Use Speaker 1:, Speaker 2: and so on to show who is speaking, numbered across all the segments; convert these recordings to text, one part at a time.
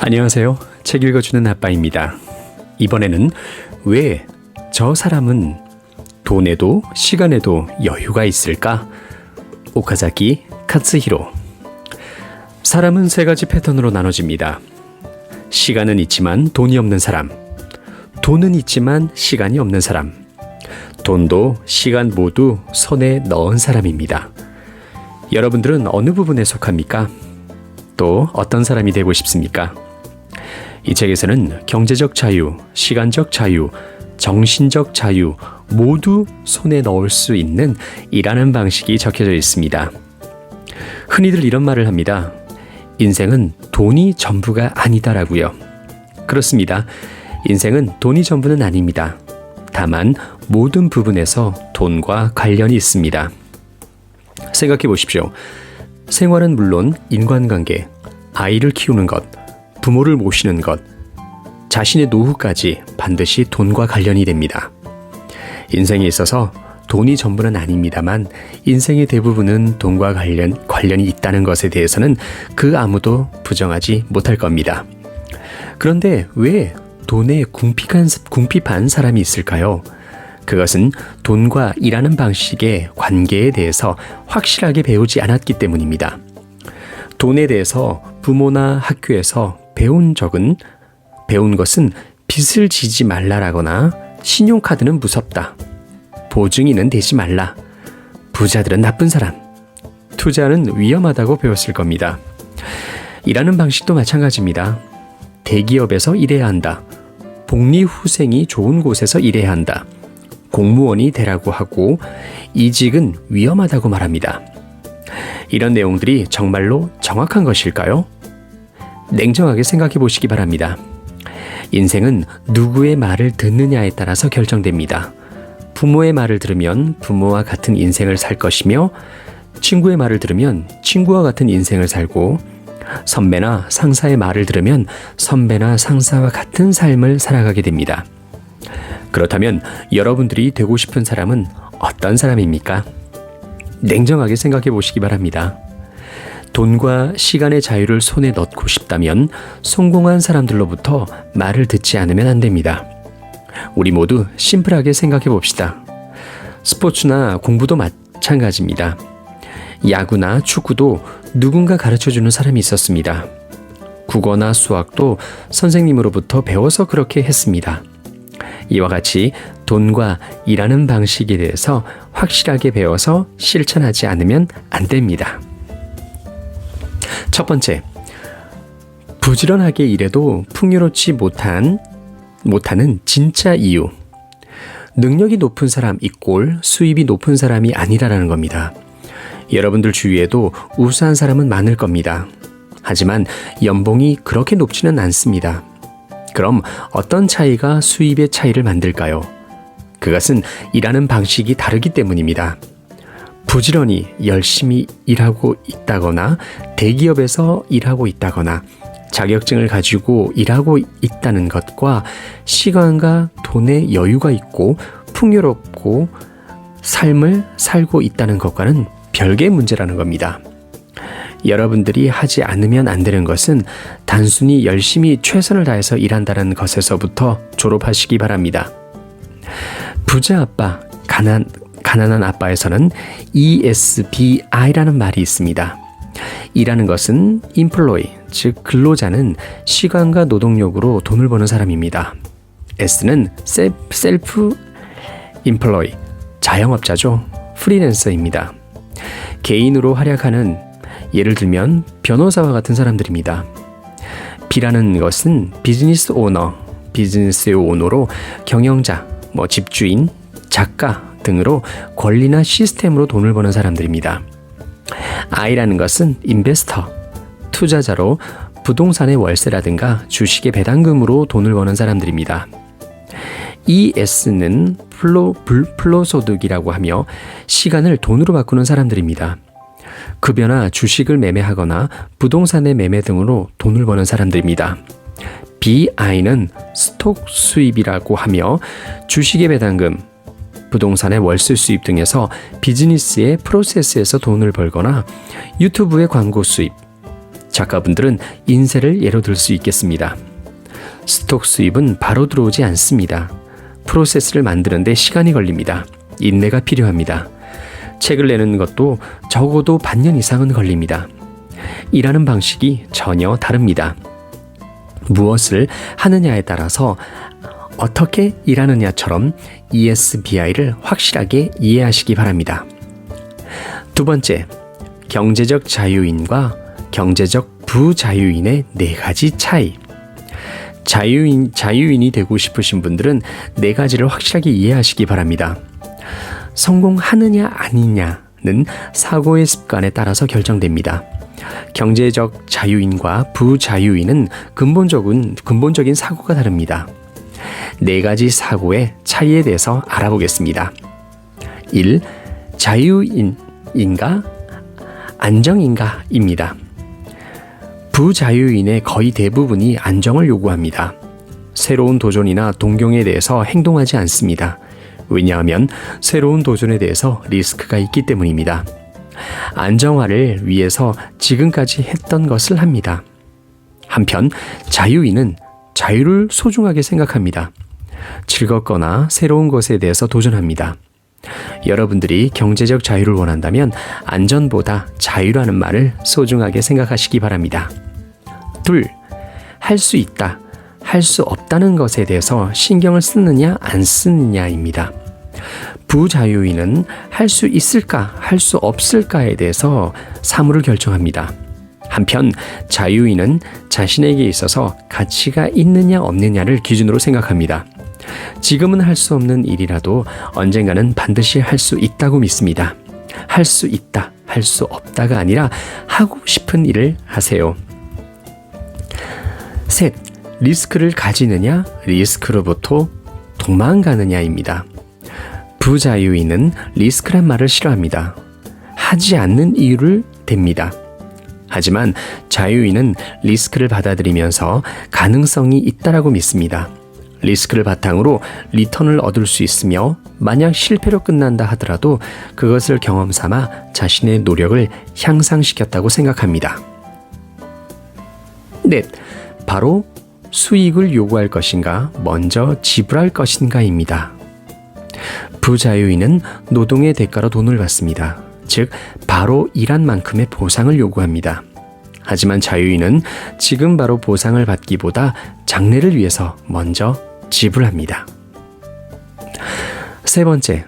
Speaker 1: 안녕하세요. 책 읽어주는 아빠입니다. 이번에는 왜 저 사람은 돈에도 시간에도 여유가 있을까? 오카자키 카츠히로. 사람은 세 가지 패턴으로 나눠집니다. 시간은 있지만 돈이 없는 사람. 돈은 있지만 시간이 없는 사람. 돈도 시간 모두 손에 넣은 사람입니다. 여러분들은 어느 부분에 속합니까? 또 어떤 사람이 되고 싶습니까? 이 책에서는 경제적 자유, 시간적 자유, 정신적 자유 모두 손에 넣을 수 있는 일하는 방식이 적혀져 있습니다. 흔히들 이런 말을 합니다. 인생은 돈이 전부가 아니다라고요. 그렇습니다. 인생은 돈이 전부는 아닙니다. 다만 모든 부분에서 돈과 관련이 있습니다. 생각해 보십시오. 생활은 물론 인간관계, 아이를 키우는 것, 부모를 모시는 것, 자신의 노후까지 반드시 돈과 관련이 됩니다. 인생에 있어서 돈이 전부는 아닙니다만 인생의 대부분은 돈과 관련, 관련이 있다는 것에 대해서는 그 아무도 부정하지 못할 겁니다. 그런데 왜 돈에 궁핍한, 궁핍한 사람이 있을까요? 그것은 돈과 일하는 방식의 관계에 대해서 확실하게 배우지 않았기 때문입니다. 돈에 대해서 부모나 학교에서 배운 적은 배운 것은 빚을 지지 말라라거나 신용카드는 무섭다. 보증인은 되지 말라. 부자들은 나쁜 사람. 투자는 위험하다고 배웠을 겁니다. 일하는 방식도 마찬가지입니다. 대기업에서 일해야 한다. 복리후생이 좋은 곳에서 일해야 한다. 공무원이 되라고 하고 이직은 위험하다고 말합니다. 이런 내용들이 정말로 정확한 것일까요? 냉정하게 생각해 보시기 바랍니다. 인생은 누구의 말을 듣느냐에 따라서 결정됩니다. 부모의 말을 들으면 부모와 같은 인생을 살 것이며 친구의 말을 들으면 친구와 같은 인생을 살고 선배나 상사의 말을 들으면 선배나 상사와 같은 삶을 살아가게 됩니다. 그렇다면 여러분들이 되고 싶은 사람은 어떤 사람입니까? 냉정하게 생각해 보시기 바랍니다. 돈과 시간의 자유를 손에 넣고 싶다면 성공한 사람들로부터 말을 듣지 않으면 안 됩니다. 우리 모두 심플하게 생각해 봅시다. 스포츠나 공부도 마찬가지입니다. 야구나 축구도 누군가 가르쳐 주는 사람이 있었습니다. 국어나 수학도 선생님으로부터 배워서 그렇게 했습니다. 이와 같이 돈과 일하는 방식에 대해서 확실하게 배워서 실천하지 않으면 안 됩니다. 첫 번째, 부지런하게 일해도 풍요롭지 못한 못하는 진짜 이유. 능력이 높은 사람 이꼴 수입이 높은 사람이 아니라라는 겁니다. 여러분들 주위에도 우수한 사람은 많을 겁니다. 하지만 연봉이 그렇게 높지는 않습니다. 그럼 어떤 차이가 수입의 차이를 만들까요? 그것은 일하는 방식이 다르기 때문입니다. 부지런히 열심히 일하고 있다거나 대기업에서 일하고 있다거나 자격증을 가지고 일하고 있다는 것과 시간과 돈의 여유가 있고 풍요롭고 삶을 살고 있다는 것과는 별개의 문제라는 겁니다. 여러분들이 하지 않으면 안 되는 것은 단순히 열심히 최선을 다해서 일한다는 것에서부터 졸업하시기 바랍니다. 부자 아빠, 가난, 가난한 아빠에서는 ESBI라는 말이 있습니다. 이라는 것은 employee, 즉 근로자는 시간과 노동력으로 돈을 버는 사람입니다. S는 self employee, 자영업자죠. 프리랜서입니다. 개인으로 활약하는 예를 들면 변호사와 같은 사람들입니다. B라는 것은 비즈니스 오너, 비즈니스의 오너로 경영자, 뭐 집주인, 작가, 등으로 권리나 시스템으로 돈을 버는 사람들입니다. I라는 것은 인베스터, 투자자로 부동산의 월세라든가 주식의 배당금으로 돈을 버는 사람들입니다. ES는 플로, 불플로 소득이라고 하며 시간을 돈으로 바꾸는 사람들입니다. 급여나 주식을 매매하거나 부동산의 매매 등으로 돈을 버는 사람들입니다. BI는 스톡 수입이라고 하며 주식의 배당금, 부동산의 월세 수입 등에서 비즈니스의 프로세스에서 돈을 벌거나 유튜브의 광고 수입, 작가분들은 인쇄를 예로 들 수 있겠습니다. 스톡 수입은 바로 들어오지 않습니다. 프로세스를 만드는데 시간이 걸립니다. 인내가 필요합니다. 책을 내는 것도 적어도 반년 이상은 걸립니다. 일하는 방식이 전혀 다릅니다. 무엇을 하느냐에 따라서 어떻게 일하느냐처럼 ESBI를 확실하게 이해하시기 바랍니다. 두 번째, 경제적 자유인과 경제적 부자유인의 네 가지 차이. 자유인, 자유인이 되고 싶으신 분들은 네 가지를 확실하게 이해하시기 바랍니다. 성공하느냐 아니냐는 사고의 습관에 따라서 결정됩니다. 경제적 자유인과 부자유인은 근본적인, 근본적인 사고가 다릅니다. 네 가지 사고의 차이에 대해서 알아보겠습니다. 1. 자유인인가 안정인가입니다. 부자유인의 거의 대부분이 안정을 요구합니다. 새로운 도전이나 동경에 대해서 행동하지 않습니다. 왜냐하면 새로운 도전에 대해서 리스크가 있기 때문입니다. 안정화를 위해서 지금까지 했던 것을 합니다. 한편 자유인은 자유를 소중하게 생각합니다. 즐겁거나 새로운 것에 대해서 도전합니다. 여러분들이 경제적 자유를 원한다면 안전보다 자유라는 말을 소중하게 생각하시기 바랍니다. 둘, 할 수 있다, 할 수 없다는 것에 대해서 신경을 쓰느냐 안 쓰느냐입니다. 부자유인은 할 수 있을까, 할 수 없을까에 대해서 사물을 결정합니다. 한편 자유인은 자신에게 있어서 가치가 있느냐 없느냐를 기준으로 생각합니다. 지금은 할 수 없는 일이라도 언젠가는 반드시 할 수 있다고 믿습니다. 할 수 있다, 할 수 없다가 아니라 하고 싶은 일을 하세요. 셋, 리스크를 가지느냐, 리스크로부터 도망가느냐입니다. 부자유인은 리스크란 말을 싫어합니다. 하지 않는 이유를 댑니다. 하지만 자유인은 리스크를 받아들이면서 가능성이 있다라고 믿습니다. 리스크를 바탕으로 리턴을 얻을 수 있으며 만약 실패로 끝난다 하더라도 그것을 경험 삼아 자신의 노력을 향상시켰다고 생각합니다. 넷, 바로 수익을 요구할 것인가, 먼저 지불할 것인가입니다. 부자유인은 노동의 대가로 돈을 받습니다. 즉, 바로 일한 만큼의 보상을 요구합니다. 하지만 자유인은 지금 바로 보상을 받기보다 장래를 위해서 먼저 지불합니다. 세 번째,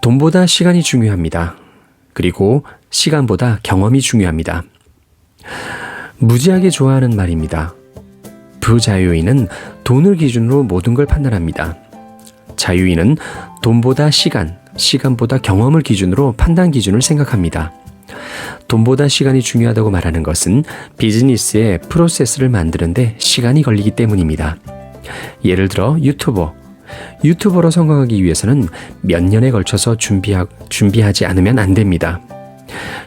Speaker 1: 돈보다 시간이 중요합니다. 그리고 시간보다 경험이 중요합니다. 무지하게 좋아하는 말입니다. 부자유인은 돈을 기준으로 모든 걸 판단합니다. 자유인은 돈보다 시간, 시간보다 경험을 기준으로 판단 기준을 생각합니다. 돈보다 시간이 중요하다고 말하는 것은 비즈니스의 프로세스를 만드는데 시간이 걸리기 때문입니다. 예를 들어 유튜버. 유튜버로 성공하기 위해서는 몇 년에 걸쳐서 준비하, 준비하지 않으면 안 됩니다.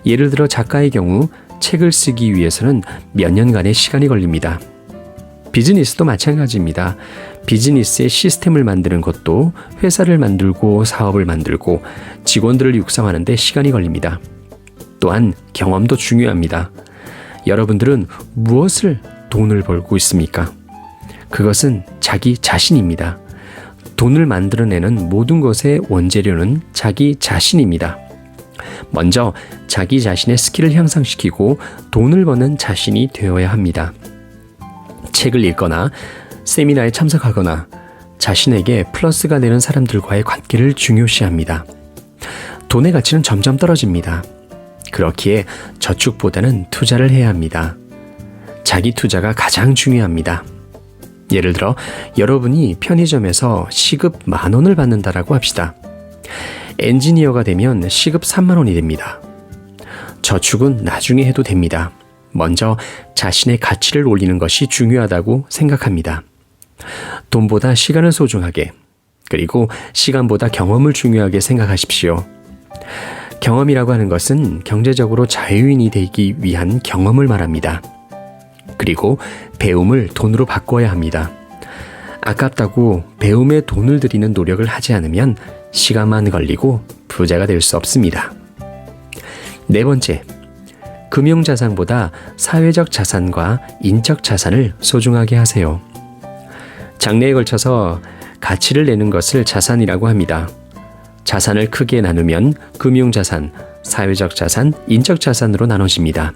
Speaker 1: 예를 들어 작가의 경우 책을 쓰기 위해서는 몇 년간의 시간이 걸립니다. 비즈니스도 마찬가지입니다. 비즈니스의 시스템을 만드는 것도 회사를 만들고 사업을 만들고 직원들을 육성하는데 시간이 걸립니다. 또한 경험도 중요합니다. 여러분들은 무엇을 돈을 벌고 있습니까? 그것은 자기 자신입니다. 돈을 만들어내는 모든 것의 원재료는 자기 자신입니다. 먼저 자기 자신의 스킬을 향상시키고 돈을 버는 자신이 되어야 합니다. 책을 읽거나 세미나에 참석하거나 자신에게 플러스가 되는 사람들과의 관계를 중요시합니다. 돈의 가치는 점점 떨어집니다. 그렇기에 저축보다는 투자를 해야 합니다. 자기 투자가 가장 중요합니다. 예를 들어 여러분이 편의점에서 시급 만 원을 받는다라고 합시다. 엔지니어가 되면 시급 3만 원이 됩니다. 저축은 나중에 해도 됩니다. 먼저 자신의 가치를 올리는 것이 중요하다고 생각합니다. 돈보다 시간을 소중하게, 그리고 시간보다 경험을 중요하게 생각하십시오. 경험이라고 하는 것은 경제적으로 자유인이 되기 위한 경험을 말합니다. 그리고 배움을 돈으로 바꿔야 합니다. 아깝다고 배움에 돈을 들이는 노력을 하지 않으면 시간만 걸리고 부자가 될 수 없습니다. 네 번째, 금융자산보다 사회적 자산과 인적 자산을 소중하게 하세요. 장래에 걸쳐서 가치를 내는 것을 자산이라고 합니다. 자산을 크게 나누면 금융자산, 사회적 자산, 인적 자산으로 나눠집니다.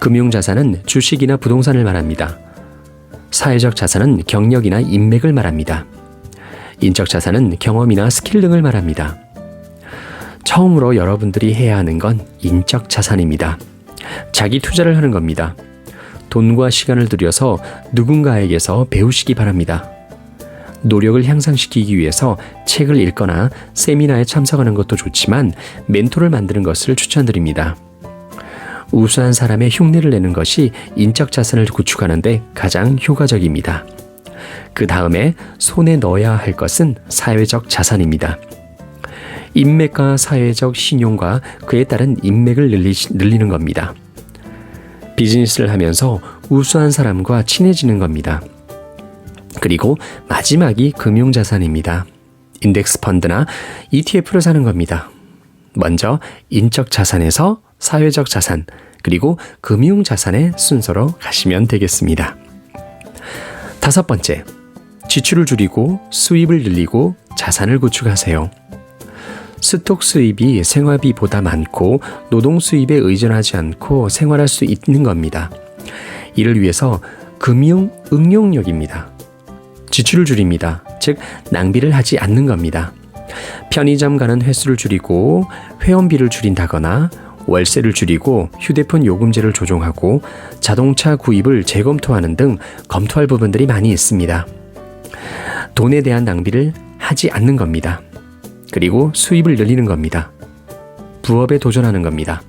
Speaker 1: 금융자산은 주식이나 부동산을 말합니다. 사회적 자산은 경력이나 인맥을 말합니다. 인적 자산은 경험이나 스킬 등을 말합니다. 처음으로 여러분들이 해야 하는 건 인적 자산입니다. 자기 투자를 하는 겁니다. 돈과 시간을 들여서 누군가에게서 배우시기 바랍니다. 노력을 향상시키기 위해서 책을 읽거나 세미나에 참석하는 것도 좋지만 멘토를 만드는 것을 추천드립니다. 우수한 사람의 흉내를 내는 것이 인적 자산을 구축하는데 가장 효과적입니다. 그 다음에 손에 넣어야 할 것은 사회적 자산입니다. 인맥과 사회적 신용과 그에 따른 인맥을 늘리, 늘리는 겁니다. 비즈니스를 하면서 우수한 사람과 친해지는 겁니다. 그리고 마지막이 금융자산입니다. 인덱스 펀드나 ETF를 사는 겁니다. 먼저 인적 자산에서 사회적 자산, 그리고 금융 자산의 순서로 가시면 되겠습니다. 다섯 번째, 지출을 줄이고 수입을 늘리고 자산을 구축하세요. 스톡 수입이 생활비보다 많고 노동 수입에 의존하지 않고 생활할 수 있는 겁니다. 이를 위해서 금융 응용력입니다. 지출을 줄입니다. 즉, 낭비를 하지 않는 겁니다. 편의점 가는 횟수를 줄이고 회원비를 줄인다거나 월세를 줄이고 휴대폰 요금제를 조정하고 자동차 구입을 재검토하는 등 검토할 부분들이 많이 있습니다. 돈에 대한 낭비를 하지 않는 겁니다. 그리고 수입을 늘리는 겁니다. 부업에 도전하는 겁니다.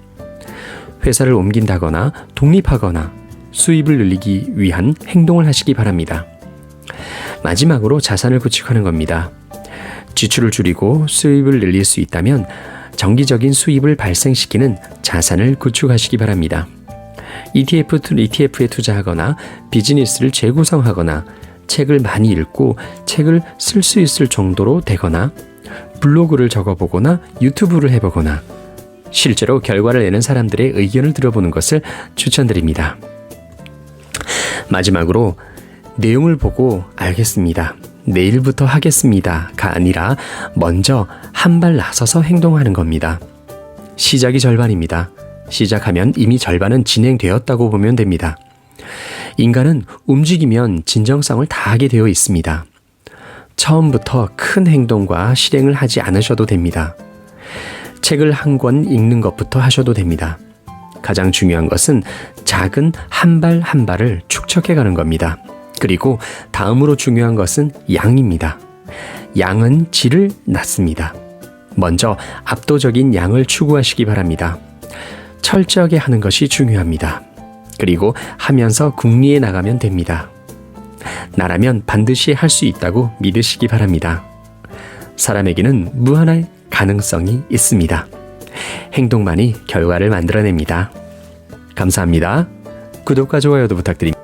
Speaker 1: 회사를 옮긴다거나 독립하거나 수입을 늘리기 위한 행동을 하시기 바랍니다. 마지막으로 자산을 구축하는 겁니다. 지출을 줄이고 수입을 늘릴 수 있다면 정기적인 수입을 발생시키는 자산을 구축하시기 바랍니다. ETF, ETF에 투자하거나 비즈니스를 재구성하거나 책을 많이 읽고 책을 쓸 수 있을 정도로 되거나 블로그를 적어보거나 유튜브를 해보거나 실제로 결과를 내는 사람들의 의견을 들어보는 것을 추천드립니다. 마지막으로 내용을 보고 알겠습니다. 내일부터 하겠습니다가 아니라 먼저 한 발 나서서 행동하는 겁니다. 시작이 절반입니다. 시작하면 이미 절반은 진행되었다고 보면 됩니다. 인간은 움직이면 진정성을 다하게 되어 있습니다. 처음부터 큰 행동과 실행을 하지 않으셔도 됩니다. 책을 한 권 읽는 것부터 하셔도 됩니다. 가장 중요한 것은 작은 한 발한 발을 축적해 가는 겁니다. 그리고 다음으로 중요한 것은 양입니다. 양은 질을 낳습니다. 먼저 압도적인 양을 추구하시기 바랍니다. 철저하게 하는 것이 중요합니다. 그리고 하면서 궁리에 나가면 됩니다. 나라면 반드시 할 수 있다고 믿으시기 바랍니다. 사람에게는 무한한 가능성이 있습니다. 행동만이 결과를 만들어냅니다. 감사합니다. 구독과 좋아요도 부탁드립니다.